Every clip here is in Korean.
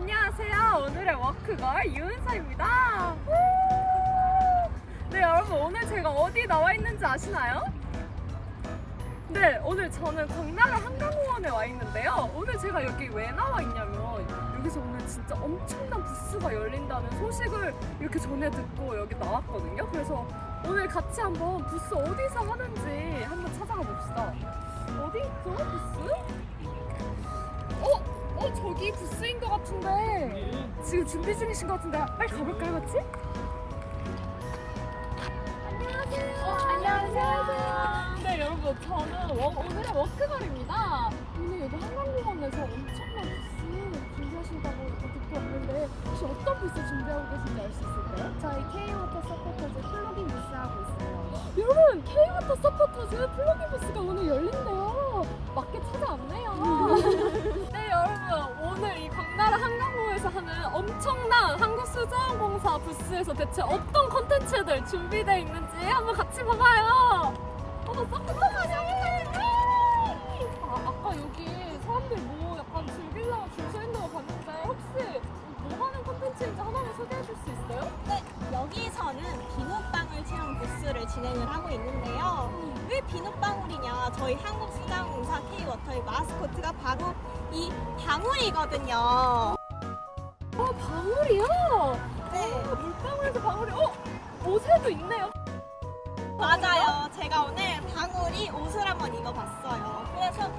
안녕하세요. 오늘의 워크걸 유은서입니다. 후! 네, 여러분 오늘 제가 어디 나와 있는지 아시나요? 네, 오늘 저는 광나라 한강공원에 와 있는데요. 오늘 제가 여기 왜 나와 있냐면 여기서 오늘 진짜 엄청난 부스가 열린다는 소식을 이렇게 전해 듣고 여기 나왔거든요. 그래서 오늘 같이 한번 부스 어디서 하는지 한번 찾아가 봅시다. 어디 있죠, 부스? 어? 어, 저기 부스인 것 같은데 지금 준비 중이신 것 같은데 빨리 가볼까요, 같이? 안녕하세요. 어, 안녕하세요. 네, 여러분 저는 워- 오늘의 워크걸입니다. 오늘 여기 한강공원에서 엄청난 부스 준비하신다고 듣고 왔는데 혹시 어떤 부스 준비하고 계신지 알 수 있을까요? 저희 K-워터 서포터즈 플러깅 부스하고 있어요. 여러분 K-워터 서포터즈 플러깅 부스가 오늘 열린대요. 맞게 찾아왔네요. 오늘 이 광나라 한강공원에서 하는 엄청난 한국수자원공사 부스에서 대체 어떤 컨텐츠들 준비되어 있는지 한번 같이 봐봐요. 어, 나 서포터즈 아, 아까 여기 사람들 뭐 약간 즐기려고 줄 서 있는 거 봤는데 혹시 뭐 하는 컨텐츠인지 하나만 소개해 줄 수 있어요? 네, 여기서는 비눗방울 체험 부스를 진행을 하고 있는데요. 왜 비눗방울이냐? 저희 한국수자공사 K-워터의 마스코트가 바로 이 방울이거든요. 어 방울이요? 네, 물방울에서 방울이 어? 옷에도 있네요. 맞아요. 제가 오늘 방울이 옷을 한번 입어봤어요. 그래서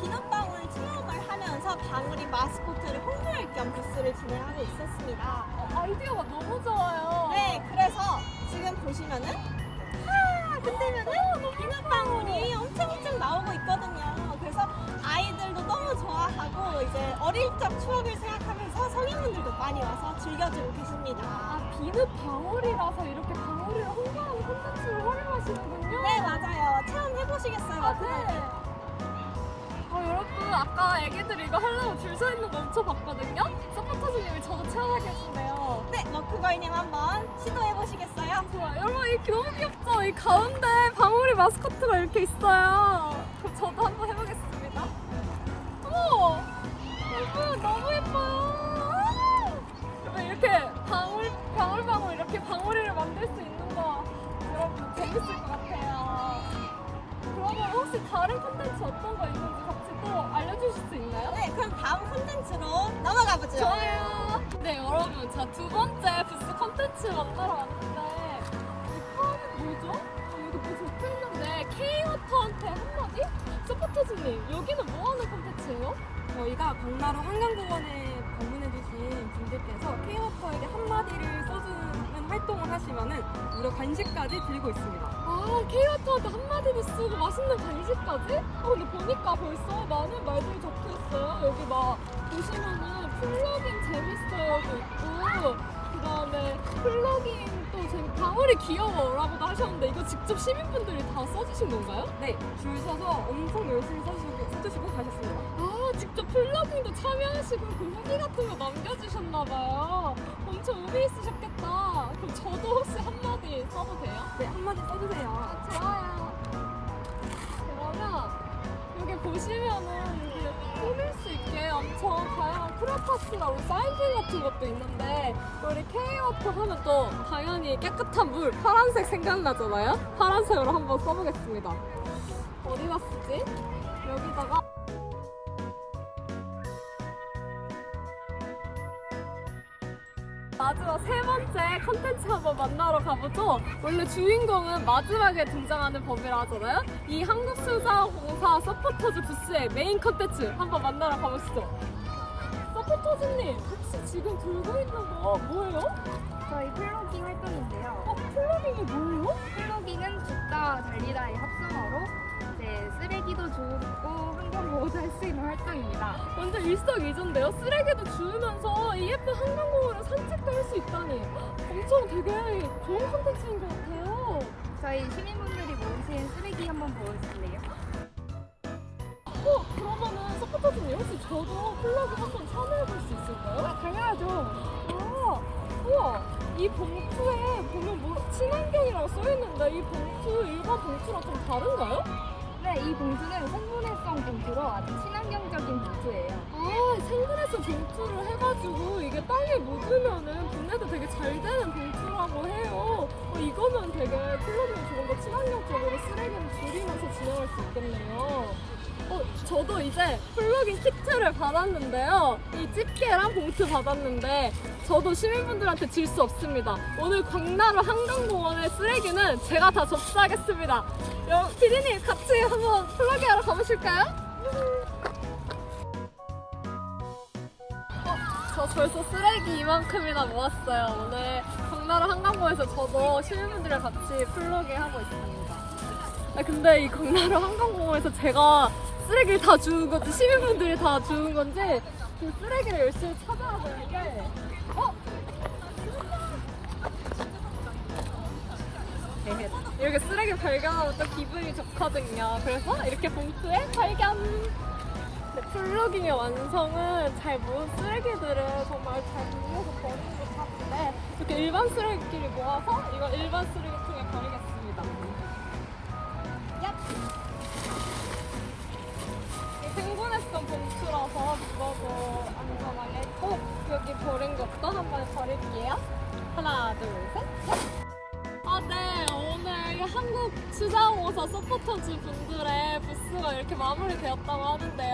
비눗방울 체험을 하면서 방울이 마스코트를 홍보할 겸 부스를 진행하고 있었습니다. 어, 아이디어가 너무 좋아요. 네, 그래서 지금 보시면은 하 흔들면은 비눗방울이 엄청 엄청 나오고 있거든요. 그래서 아이들도 너무 좋아하고 이제 어릴 적 추억을 생각하면서 성인분들도 많이 와서 즐겨주고 계십니다. 아 비누 방울이라서 이렇게 방울을 홍보하는 콘텐츠를 활용하시는군요. 네, 맞아요. 체험해 보시겠어요? 아, 네. 어, 여러분 아까 애기들 이거 하려고 줄 서 있는 거 엄청 봤거든요. 서포터즈님이 저도 체험하게 해주네요. 네, 워크걸님 한번 시도해 보시겠어요? 좋아요. 여러분 이 너무 귀엽죠? 이 가운데 방울이 마스코트가 이렇게 있어요. 그럼 저도 한번 해보겠습니다. 콘텐츠로 넘어가 보죠. 좋아요. 네, 여러분, 자 두 번째 부스 컨텐츠 만나러 왔는데 이 판은 뭐죠? 어, 여기 뭐 적혀 있는데 K-워터한테 한마디? 서포터즈님, 여기는? 저희가 광나루 한강공원에 방문해주신 분들께서 K-워터에게 한마디를 써주는 활동을 하시면은 무려 간식까지 드리고 있습니다. 아, K-워터한테 한마디도 쓰고 맛있는 간식까지? 어, 근데 보니까 벌써 많은 말들이 적혀 있어요. 여기 막 보시면은 플러깅 재밌어요도 있고 그 다음에 플러깅 또 재밌 방울이 귀여워라고도 하셨는데 이거 직접 시민분들이 다 써주신 건가요? 네, 줄 서서 엄청 열심히 써주시고, 써주시고 가셨습니다. 아 직접 플러깅도 참여하시고 그 후기 같은 거 남겨주셨나봐요. 엄청 의미 있으셨겠다. 그럼 저도 혹시 한마디 써도 돼요? 네, 한마디 써주세요. 아, 좋아요. 그러면 여기 보시면은 여기 꾸밀 수 있게 엄청 다양한 크레파스나 사인펜 같은 것도 있는데 우리 K-워터 하면 또 당연히 깨끗한 물 파란색 생각나잖아요? 파란색으로 한번 써보겠습니다. 어디다 쓰지? 여기다가 마지막 세 번째 컨텐츠 한번 만나러 가보죠. 원래 주인공은 마지막에 등장하는 법이라 하잖아요. 이 한국수자공사 서포터즈 부스의 메인 컨텐츠 한번 만나러 가보시죠. 서포터즈님, 혹시 지금 들고 있는 거 뭐예요? 저희 플로깅 활동인데요. 어, 플러깅이 뭐예요? 플로깅은 죽다 달리다의 이제 쓰레기도 주우고 환경 보호도 할 수 있는 활동입니다. 완전 일석이조인데요. 쓰레기도 주우면서 이 예쁜 한강공원을 산책도 할 수 있다니. 엄청 되게 좋은 컨텐츠인 것 같아요. 저희 시민분들이 모으신 쓰레기 한번 보여주실래요? 어, 그러면은 서포터즈님 혹시 저도 플러그 한번 참여해볼 수 있을까요? 당연하죠. 아, 우와, 이 봉투에 보면 뭐 친환경이라고 써있는데 이 봉투 일반 봉투랑 좀 다른가요? 이 봉투는 생분해성 봉투로 아주 친환경적인 봉투예요. 아, 생그레스 봉투를 해가지고 이게 땅에 묻으면은 분해도 되게 잘 되는 봉투라고 해요. 어, 이거는 되게 플러그가 좋은 거 친환경적으로 쓰레기를 줄이면서 진행할 수 있겠네요. 어, 저도 이제 플러깅 키트를 받았는데요. 이 집게랑 봉투 받았는데 저도 시민분들한테 질 수 없습니다. 오늘 광나루 한강공원의 쓰레기는 제가 다 접수하겠습니다. 여, 피디님 같이 한번 플러깅 하러 가보실까요? 어, 저 벌써 쓰레기 이만큼이나 모았어요. 오늘 광나루 한강공원에서 저도 시민분들이랑 같이 플러깅 하고 있습니다. 아, 근데 이 광나루 한강공원에서 제가 쓰레기를 다 주운 건지 시민분들이 다 주운 건지 그 쓰레기를 열심히 찾아야 되는데 어? 에헤. 이렇게 쓰레기 발견하면 또 기분이 좋거든요. 그래서 이렇게 봉투에 발견! 네, 플러깅의 완성은 잘 모은 쓰레기들을 정말 잘 분리해서 버리는 것 같은데 이렇게 일반 쓰레기끼리 모아서 이거 일반 쓰레기통에 버리겠습니다. 생분해성 봉투라서 이거도 안전하게 꼭 여기 버린 것도 한번 버릴게요. 하나, 둘, 셋, 얍! 아, 네. 오늘 이 한국 수자원고사 서포터즈 분들의 부스가 이렇게 마무리되었다고 하는데요.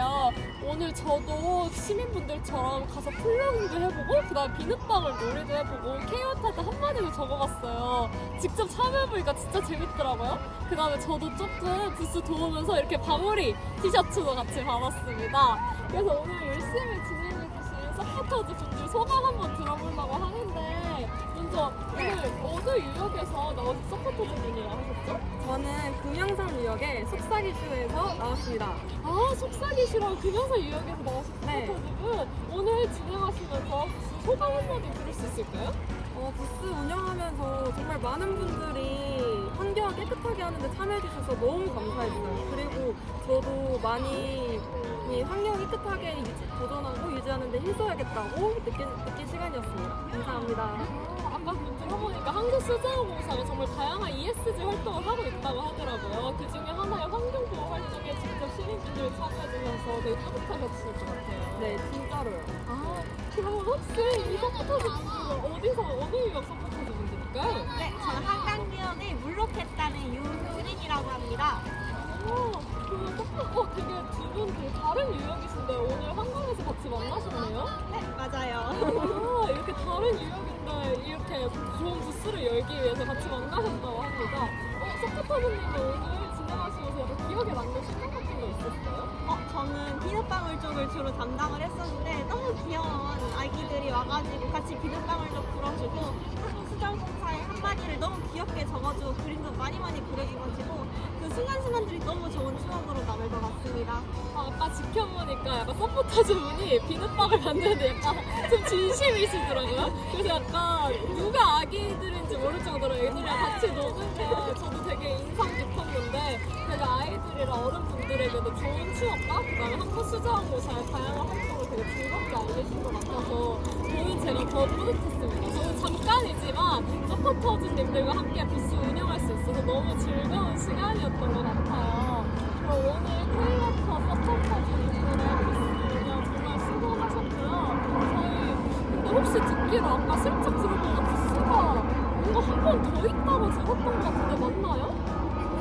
오늘 저도 시민분들처럼 가서 플러깅도 해보고, 그 다음에 비눗방울 놀이도 해보고, 케이오타도 한마디로 적어봤어요. 직접 참여해보니까 진짜 재밌더라고요. 그 다음에 저도 조금 부스 도우면서 이렇게 방울이 티셔츠도 같이 받았습니다. 그래서 오늘 열심히 진행해주신 서포터즈 분들 소감 한번 들어보려고 하는데, 먼저 오늘 어느 유역에서 나오신 서포터즈 분이라 하셨죠? 저는 금양산 유역의 속삭이슈에서 나왔습니다. 아, 속삭이 시랑 금연사 유역에서 나오신 네. 분 오늘 진행하시면서 소감 한마디 들을 수 있을까요? 어, 부스 운영하면서 정말 많은 분들이 환경 깨끗하게 하는데 참여해주셔서 너무 감사했어요. 그리고 저도 많이 이 환경 깨끗하게 유지, 보존하고 유지하는데 힘써야겠다고 느낀, 느낀 시간이었습니다. 감사합니다. 아, 아까 그 들어보니까 한국 수자원공사가 정말 다양한 ESG 활동을 하고 있다고 하더라고요. 그 중에 하나의 환경보호 활동에 직접 시민분들이 참여해 주셔서 되게 뿌듯하셨을 것 같아요. 네, 진짜로요. 아, 그럼 혹시 이 서포터즈 분들은 어디서, 어느 유역 서포터즈 분들일까요? 네, 저는 한강유역의 물로켓단의 유효린이라고 합니다. 어, 그 서포, 어, 되게 두분 되게 다른 유역이신데 오늘 한강에서 같이 만나셨네요? 네, 맞아요. 아, 이렇게 다른 유역인데 이렇게 좋은 부스를 열기 위해서 같이 만나셨다고 합니다. 어, 서포터분들도 오늘 진행하시면서 약간 기억에 남는 순간 같은 거 있었어요? 쪽을 주로 담당을 했었는데 너무 귀여운 아기들이 와가지고 같이 비눗방울도 불어주고 한국수자원공사의 한마디를 너무 귀엽게 적어주고 그림도 많이 많이 그려줘가지고 그 순간순간들이 너무 좋은 추억으로 남을 것 같습니다. 아, 아까 지켜보니까 약간 서포터즈 분이 비눗방울 만드는데 약간 좀 진심이시더라고요. 그래서 약간 누가 아기들인지 모를 정도로 애들이랑 같이 노는 게 저도 되게 인상 깊었는데 제가 아이들이랑 어른분들에게도 좋은 한국 수자원고사의 다양한 활동을 되게 즐겁게 알려준 것 같아서 오늘 제가 더 뿌듯했습니다. 저는 잠깐이지만 서포터즈님들과 함께 부스 운영할 수 있어서 너무 즐거운 시간이었던 것 같아요. 그럼 오늘 K워터 서포터즈님들의 부스 운영 정말 수고하셨고요. 저희 근데 혹시 듣기로 아까 슬쩍 들어보면 부스가 뭔가 한 번 더 있다고 들었던 것 같은데 맞나요?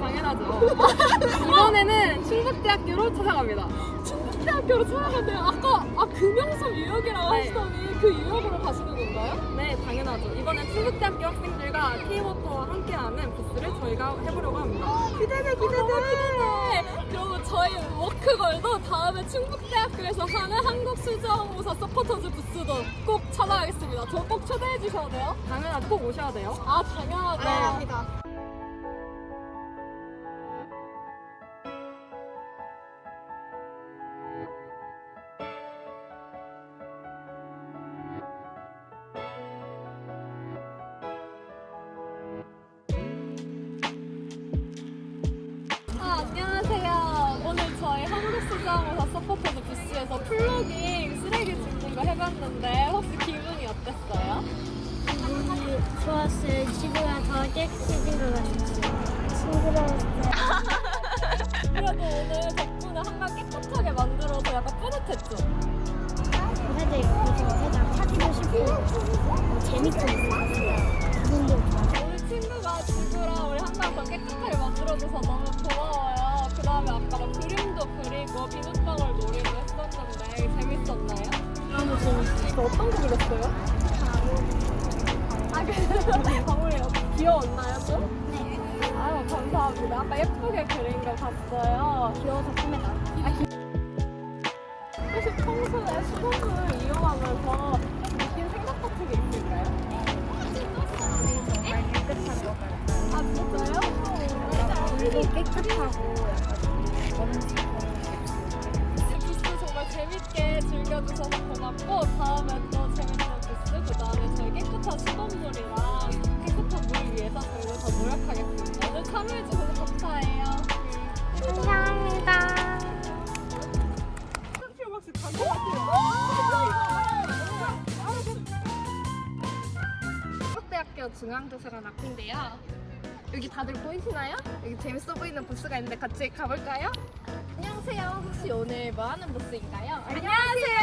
당연하죠. 이번에는 충북대학교로 찾아갑니다. 충북대학교로 찾아갔는데 아까 아 금영섬 유역이라고 네. 하시더니 그 유역으로 가시는 건가요? 네, 당연하죠. 이번엔 충북대학교 학생들과 K워터와 함께하는 부스를 저희가 해보려고 합니다. 기대돼 기대돼 그러면 저희 워크걸도 다음에 충북대학교에서 하는 한국 수자원고사 서포터즈 부스도 꼭 찾아가겠습니다 저 꼭 초대해 주셔야 돼요 당연하죠. 꼭 오셔야 돼요. 아 당연하죠 감사합니다. 해봤는데 혹시 기분이 어땠어요? 기분이 좋았어요. 지구가 더 깨끗해진 것 같아요. 징그러웠어요. 그래도 뿌듯했죠? 사실 여기서 살짝 사귀고 싶고 어, 재밌고 기분도 좋아. 우리 친구가 지구랑 우리 한강 더 깨끗하게 만들어줘서 너무 고마워요. 그 다음에 아까 막 그림도 그리고 비눗방울 놀이도 했었는데 재밌었나요? 재밌어. 저 어떤 거 그렸어요? 아, 그 방울이 귀여웠나요 좀? 네. 아유 감사합니다. 아까 예쁘게 그린 거 봤어요. 귀여워서 꿈에 나. 혹시 평소에 수돗물 이용하면서 느낀 생각 같은 게 있을까요? 정말 깨끗한 거 같아요. 아 진짜요? 물도 깨끗하고 약간 먼지 재밌게 즐겨주셔서 고맙고 다음에 또 재밌는 부스 그 다음에 저희 깨끗한 수돗물이랑 깨끗한 물 위해서 저희가 더 노력하겠습니다. 오늘 참여해주셔서 감사해요. 감사합니다. 한국대학교 중앙도서관 앞인데요. 여기 다들 보이시나요? 여기 재밌어 보이는 부스가 있는데 같이 가볼까요? 안녕하세요. 혹시 오늘 뭐 하는 부스인가요? 안녕하세요.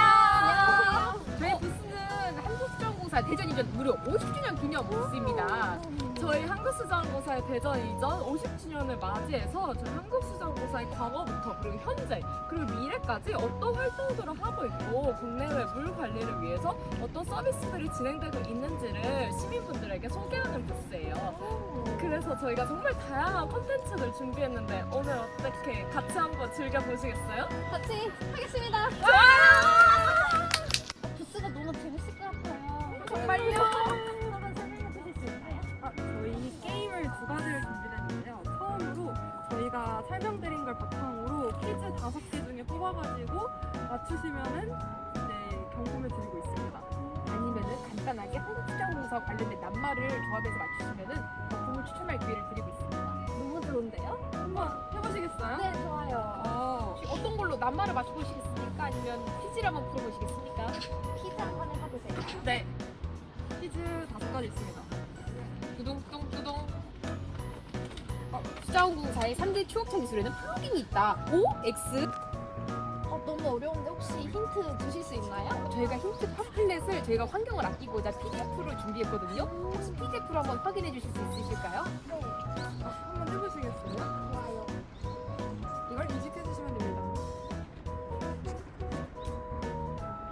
저희 부스는 한국수정공사 대전 이전 무려 50주년 기념 부스입니다. 저희 한국수자원고사의 대전 이전 50주년을 맞이해서 저희 한국수자원고사의 과거부터 그리고 현재 그리고 미래까지 어떤 활동들을 하고 있고 국내외 물 관리를 위해서 어떤 서비스들이 진행되고 있는지를 시민분들에게 소개하는 부스예요. 그래서 저희가 정말 다양한 콘텐츠를 준비했는데 오늘 어떻게 같이 한번 즐겨보시겠어요? 같이 하겠습니다. 부스가 너무 재밌을 것 같아요. 정말요? 다섯 개 중에 뽑아가지고 맞추시면은 이제 경품을 드리고 있습니다. 아니면은 간단하게 한국수정공사 관련된 낱말을 조합해서 맞추시면은 경품을 추첨할 기회를 드리고 있습니다. 너무 좋은데요? 한번 해보시겠어요? 네, 좋아요. 어, 혹시 어떤 걸로 낱말을 맞춰보시겠습니까? 아니면 퀴즈를 한번 풀어보시겠습니까? 퀴즈 한번 해봐주세요. 네. 퀴즈 다섯 가지 있습니다. 두둥 두둥 두둥. 어, 수자원공사의 3대 추억차 기술에는 플로깅이 있다. O, X. 어, 너무 어려운데 혹시 힌트 주실 수 있나요? 저희가 힌트 팜플렛을 저희가 환경을 아끼고자 PDF로 준비했거든요. 혹시 PDF로 한번 확인해 주실 수 있으실까요? 네, 한번 해보시겠어요? 좋아요. 이걸 인식해 주시면 됩니다.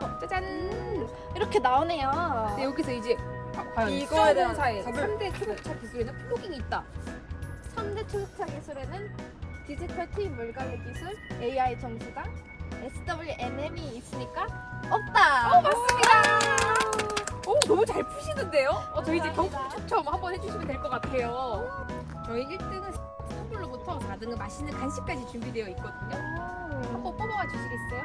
어, 짜잔. 이렇게 나오네요. 네, 여기서 이제 아, 과연 이거에 대한 수자원공사의 답을- 3대 추억차 기술에는 플로깅이 있다. 3대 초격차 기술에는 디지털 팀 물관리 기술, AI 정수당, SWNM이 있으니까 없다. 어, 맞습니다. 오, 너무 잘 푸시는데요? 어, 저희 이제 경품 감사합니다. 추첨 한번 해주시면 될 것 같아요. 저희 1등은 선물로부터 4등은 맛있는 간식까지 준비되어 있거든요. 한번 뽑아와 주시겠어요?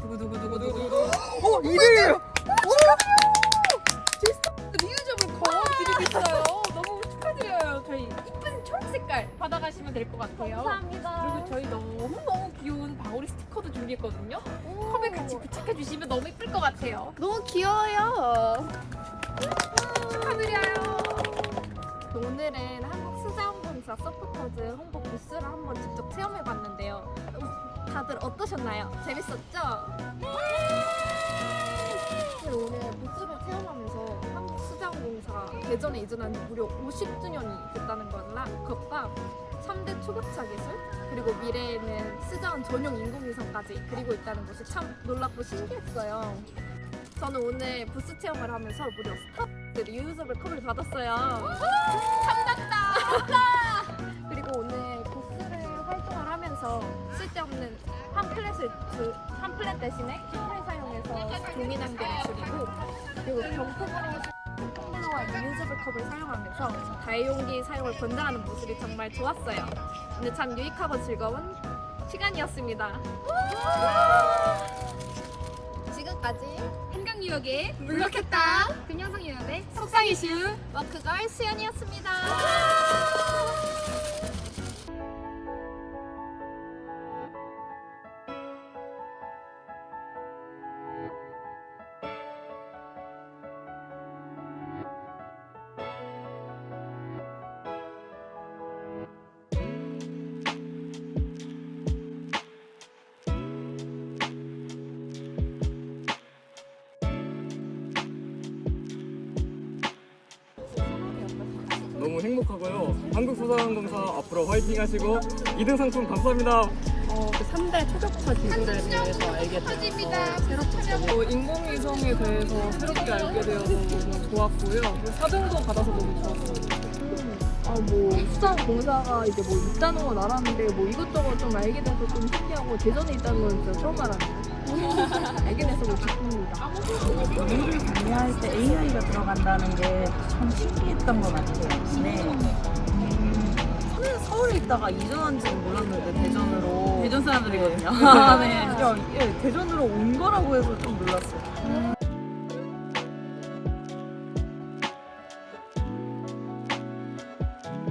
두구두구두구두구. 어, 이래요! 저희 스타트 리유저블 거울 드리고 있어요. 축하드려요. 저희 이쁜 초록 색깔 받아가시면 될 것 같아요. 감사합니다. 그리고 저희 너무너무 귀여운 바오리 스티커도 준비했거든요. 컵에 같이 부착해 주시면 너무 예쁠 것 같아요. 너무 귀여워요. 축하드려요. 오늘은 한국 수자원공사 서포터즈 홍보 부스를 한번 직접 체험해봤는데요. 다들 어떠셨나요? 재밌었죠? 네, 오늘 부스를 대전에 이전한 지 무려 50주년이 됐다는 거나 것과 3대 초격차 기술 그리고 미래에는 수자원 전용 인공위성까지 그리고 있다는 것이 참 놀랍고 신기했어요. 저는 오늘 부스 체험을 하면서 무려 스타트 리유저블 컵을 받았어요. 참났다. 그리고 오늘 부스를 활동을 하면서 쓸데없는 팜플렛을 주, 팜플렛 대신에 kit을 사용해서 종이 낭비를 줄이고 그리고 경품으로 텀블러와 리유저블 컵을 사용하면서 다회용기 사용을 권장하는 모습이 정말 좋았어요. 오늘 참 유익하고 즐거운 시간이었습니다. 지금까지 한강유역에 물렀겠다. 금양성유역의 속상이슈 워크걸 수연이었습니다. 행복하고요. 한국수자항공사 앞으로 화이팅 하시고 2등 상품 감사합니다. 어, 그 3대 초격차 기술에 대해서 알게 되어서 어, 인공위성에 대해서 새롭게 알게 되어서 너무 좋았고요. 4등도 받아서 너무 좋았어요. 아, 뭐 수자공사가 이제 뭐 있다는 건 알았는데 뭐 이것저것 좀 알게 돼서 좀 신기하고 대전에 있다는 건 진짜 처음 알았네요. 알게 돼서 뭐 기쁩니다. 일을 관리할 때 AI가 들어간다는 게 참 신기했던 것 같아요. 네. 음, 서울에 있다가 이전한 지는 몰랐는데 대전으로 대전 사람들이거든요. 네. 야, 예, 대전으로 온 거라고 해서 좀 놀랐어요.